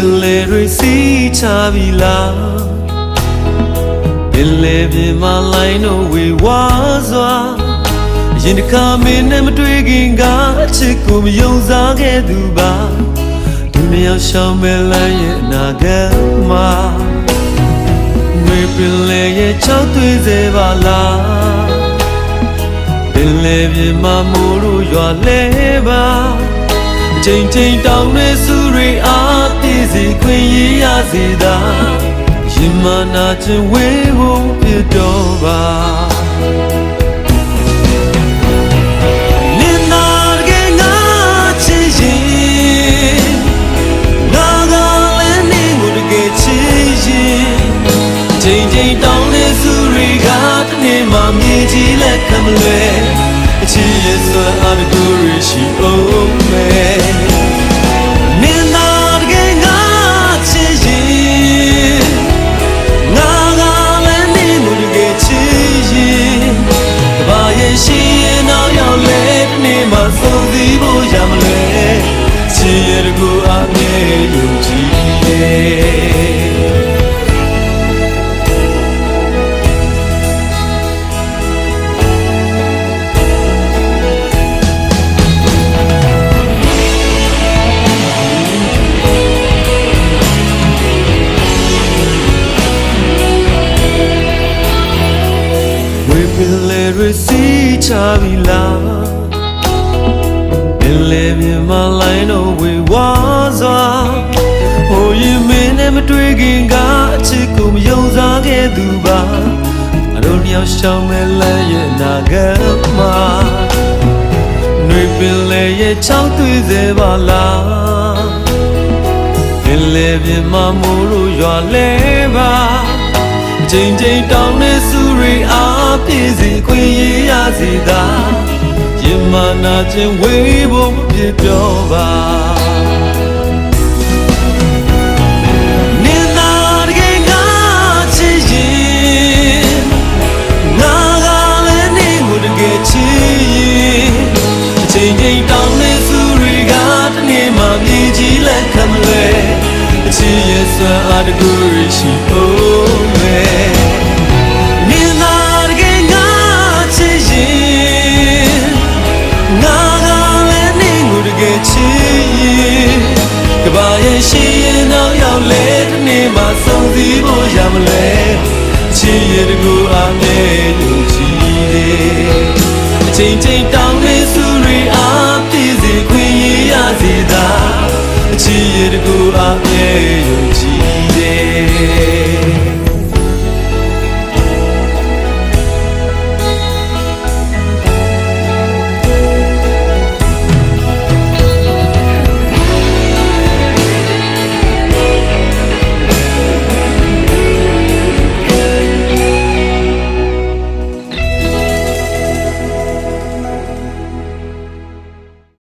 ပင်လေတွေစီးချပြီလားပင်လေပြင်မှာလိုင်းတို့ဝေဝါစွာအရင်တစ်ခါမင်းနဲ့မတွေ့ခင်ကအချစ်ကိုမယုံစားခဲ့သူပါဒုနီယာရှောင်းမဲ့လမ်းရဲ့အနာဂတ်မှာငွေပင်လေရဲ့ချောက်သွေးစေပါလားပင်လေပြင်မှာမိုးတို့ရွာလဲပါချိန်ချိန်တောင်းနေစုတွေအားပြည့်စေခွင့် ရရစေသာရင်မနာခြင်းဝေးဖို့ပြတော်ပါနင်နာကငါချစ်ရင်ငါကလည်းနေကိုတကယ်ချစ်ရင်ချိန်ချိန်တောင်းနေစုတွေကတနေ့မှမြေကြီးလက်ခံမလွယ်အချစ်ရဲ့စွမ်းအားတကူရရှိအောင်မယ် ပင်လေရစီချပြီလားပင်လေမြင်မလိုင်းတော့ဝေဝါစွာဟိုရင်မင်းနဲ့မတွေ့ခင်ကအချစ်ကိုမယုံစားခဲ့သူပါအတို့နှစ်ယောက်ရှောင်းမဲ့လမ်းရဲ့နာဂတ်မှာနှွေပင်လေရဲ့ချောင်းသွေးစေပါလားပင်လေပြင်မှာမိုးလို့ရွာလဲပါ ချိန်ချိန်တောင်းနေစုတွေအားပြည့်စေခွင့်ရရစေသာရင်မနာခြင်းဝေးဖို့မပြပြောပါနင်နာတကယ်ငါချစ်ရင်ငါကလည်းနေကိုတကယ်ချစ်ရင်အချိန်ချင်းတောင်းနေစုတွေကတနေ့မှမြေကြီးလက်ခံမလဲအချစ်ရဲ့စွမ်းအားတကူ ရှိရင်တော့ရောက်လေဒီနေ့မှဆုံစည်းဖို့ရမလဲချစ်ရတကူအမြဲလို့ကြည်တယ်အချိန်ချင်းတောင်းနေစုတွေအားပြည့်စေခွင့်ရရစေသာချစ်ရတကူအမြဲ